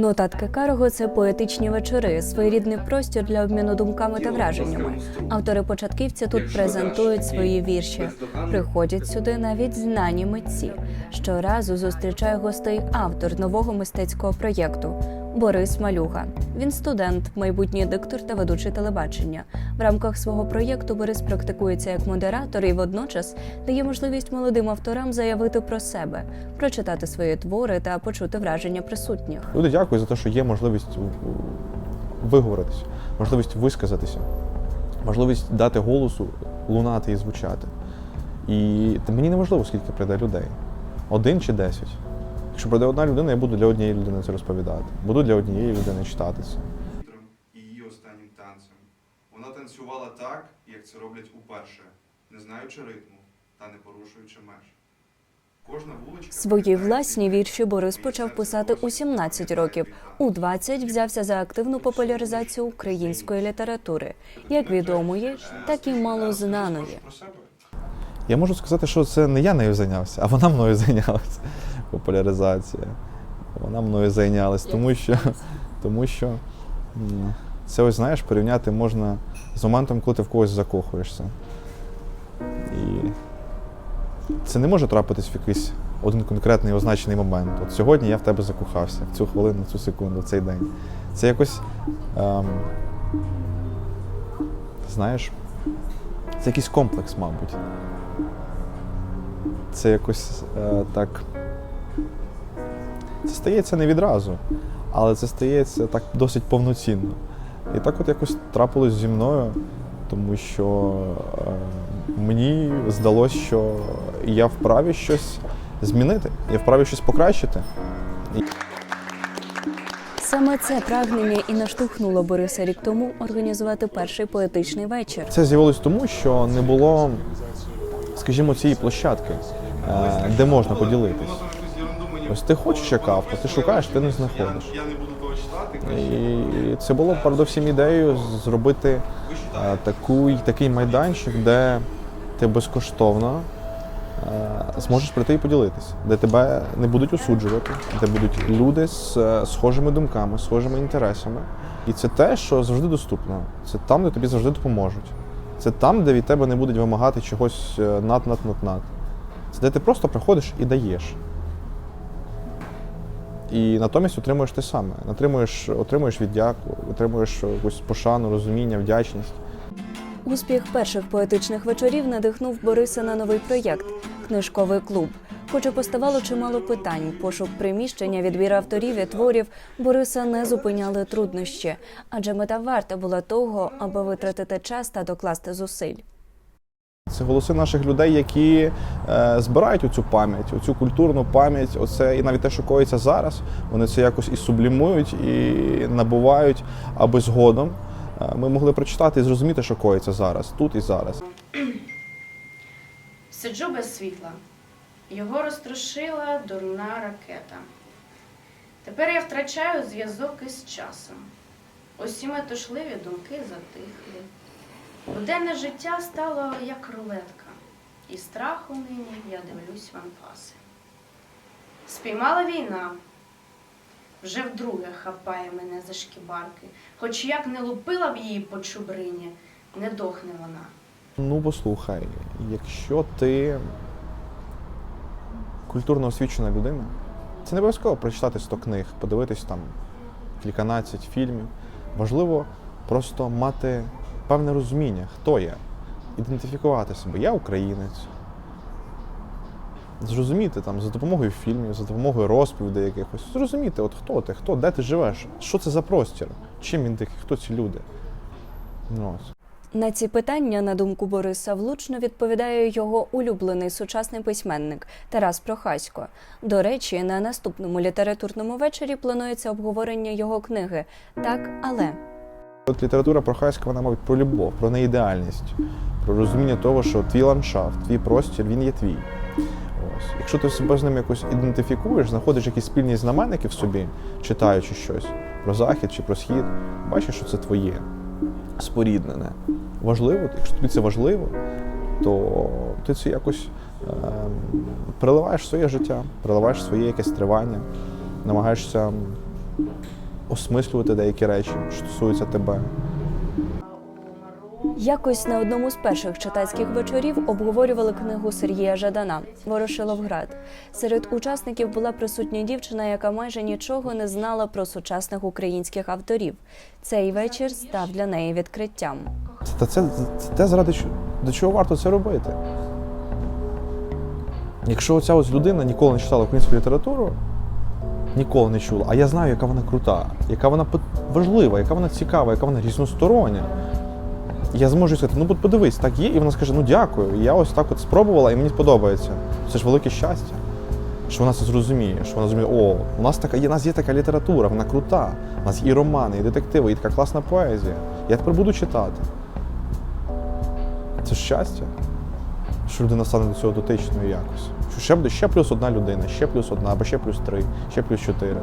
Нотатки Карого це поетичні вечори, своєрідний простір для обміну думками та враженнями. Автори початківці тут презентують свої вірші. Приходять сюди навіть знані митці. Щоразу зустрічає гостей автор нового мистецького проєкту Борис Малюга. Він студент, майбутній диктор та ведучий телебачення. В рамках свого проєкту Борис практикується як модератор і водночас дає можливість молодим авторам заявити про себе, прочитати свої твори та почути враження присутніх. Люди дякують за те, що є можливість виговоритися, можливість висказатися, можливість дати голосу лунати і звучати. І мені не важливо, скільки прийде людей. Один чи десять. Якщо прийде одна людина, я буду для однієї людини це розповідати. Буду для однієї людини читати це. і її останнім танцем. Вона танцювала так, як це роблять уперше, не знаючи ритму та не порушуючи меж. Кожна вуличка Свої власні вірші Борис почав писати у 17 років. У 20 взявся за активну популяризацію української літератури, як відомої, так і малознаної. про себе. Я можу сказати, що це не я нею зайнявся, а вона мною зайнялася. Популяризація. Вона мною зайнялась, тому що, тому що це ось знаєш, порівняти можна з моментом, коли ти в когось закохуєшся. І це не може трапитись в якийсь один конкретний означений момент. От сьогодні я в тебе закохався, в цю хвилину, в цю секунду, в цей день. Це якось. Ем, знаєш, це якийсь комплекс, мабуть. Це якось е, так. Це стається не відразу, але це стається так досить повноцінно. І так от якось трапилось зі мною, тому що е, мені здалося, що я вправі щось змінити, я вправі щось покращити. Саме це прагнення і наштовхнуло Бориса рік тому організувати перший поетичний вечір. Це з'явилось тому, що не було, скажімо, цієї площадки, е, де можна поділитись. Ось ти хочеш як автор, ти шукаєш, ти не знаходиш. Я не буду того читати. І це було передовсім ідеєю зробити таку, такий майданчик, де ти безкоштовно зможеш прийти і поділитися, де тебе не будуть осуджувати, де будуть люди з е, схожими думками, схожими інтересами. І це те, що завжди доступно. Це там, де тобі завжди допоможуть. Це там, де від тебе не будуть вимагати чогось е, над над над над. Це де ти просто приходиш і даєш. І натомість отримуєш те саме. Отримуєш, отримуєш віддяку, отримуєш якусь пошану, розуміння, вдячність. Успіх перших поетичних вечорів надихнув Бориса на новий проєкт книжковий клуб. Хоча поставало чимало питань, пошук приміщення, відбір авторів і творів Бориса не зупиняли труднощі, адже мета варта була того, аби витратити час та докласти зусиль. Це голоси наших людей, які е, збирають оцю пам'ять, оцю культурну пам'ять, оце і навіть те, що коїться зараз, вони це якось і сублімують, і набувають, аби згодом е, ми могли прочитати і зрозуміти, що коїться зараз, тут і зараз. Сиджу без світла. Його розтрушила дурна ракета. Тепер я втрачаю зв'язок із часом. Усі метушливі думки затихли. Буденне життя стало як рулетка, і страху нині я дивлюсь в анфаси. Спіймала війна, вже вдруге хапає мене за шкібарки, хоч як не лупила б її по чубрині, не дохне вона. Ну, послухай, якщо ти культурно освічена людина, це не обов'язково прочитати 100 книг, подивитись там кільканадцять фільмів. Важливо просто мати певне розуміння, хто я, ідентифікувати себе. Я українець. Зрозуміти там за допомогою фільмів, за допомогою розповідей якихось, зрозуміти, от хто ти, хто, де ти живеш, що це за простір, чим він такий, хто ці люди. Ну, ось. На ці питання, на думку Бориса, влучно відповідає його улюблений сучасний письменник Тарас Прохасько. До речі, на наступному літературному вечорі планується обговорення його книги Так, але. От література про Хайська, вона, мабуть, про любов, про неідеальність, про розуміння того, що твій ландшафт, твій простір, він є твій. Ось. Якщо ти себе з ним якось ідентифікуєш, знаходиш якісь спільні знаменники в собі, читаючи щось про захід чи про схід, бачиш, що це твоє, споріднене. Важливо, якщо тобі це важливо, то ти це якось ем, переливаєш своє життя, переливаєш своє якесь тривання, намагаєшся осмислювати деякі речі, що стосуються тебе. Якось на одному з перших читацьких вечорів обговорювали книгу Сергія Жадана Ворошиловград. Серед учасників була присутня дівчина, яка майже нічого не знала про сучасних українських авторів. Цей вечір став для неї відкриттям. Та це, це те, заради до чого варто це робити. Якщо оця ось людина ніколи не читала українську літературу, ніколи не чула, а я знаю, яка вона крута, яка вона важлива, яка вона цікава, яка вона різностороння. Я зможу сказати, ну подивись, так є, і вона скаже, ну дякую. Я ось так от спробувала, і мені сподобається. Це ж велике щастя, що вона це зрозуміє, що вона зрозуміє, о, у нас така у нас є така література, вона крута. У нас і романи, і детективи, і така класна поезія. Я тепер буду читати. Це щастя, що людина стане до цього дотичною якось. Що ще буде ще плюс одна людина, ще плюс одна, або ще плюс три, ще плюс чотири.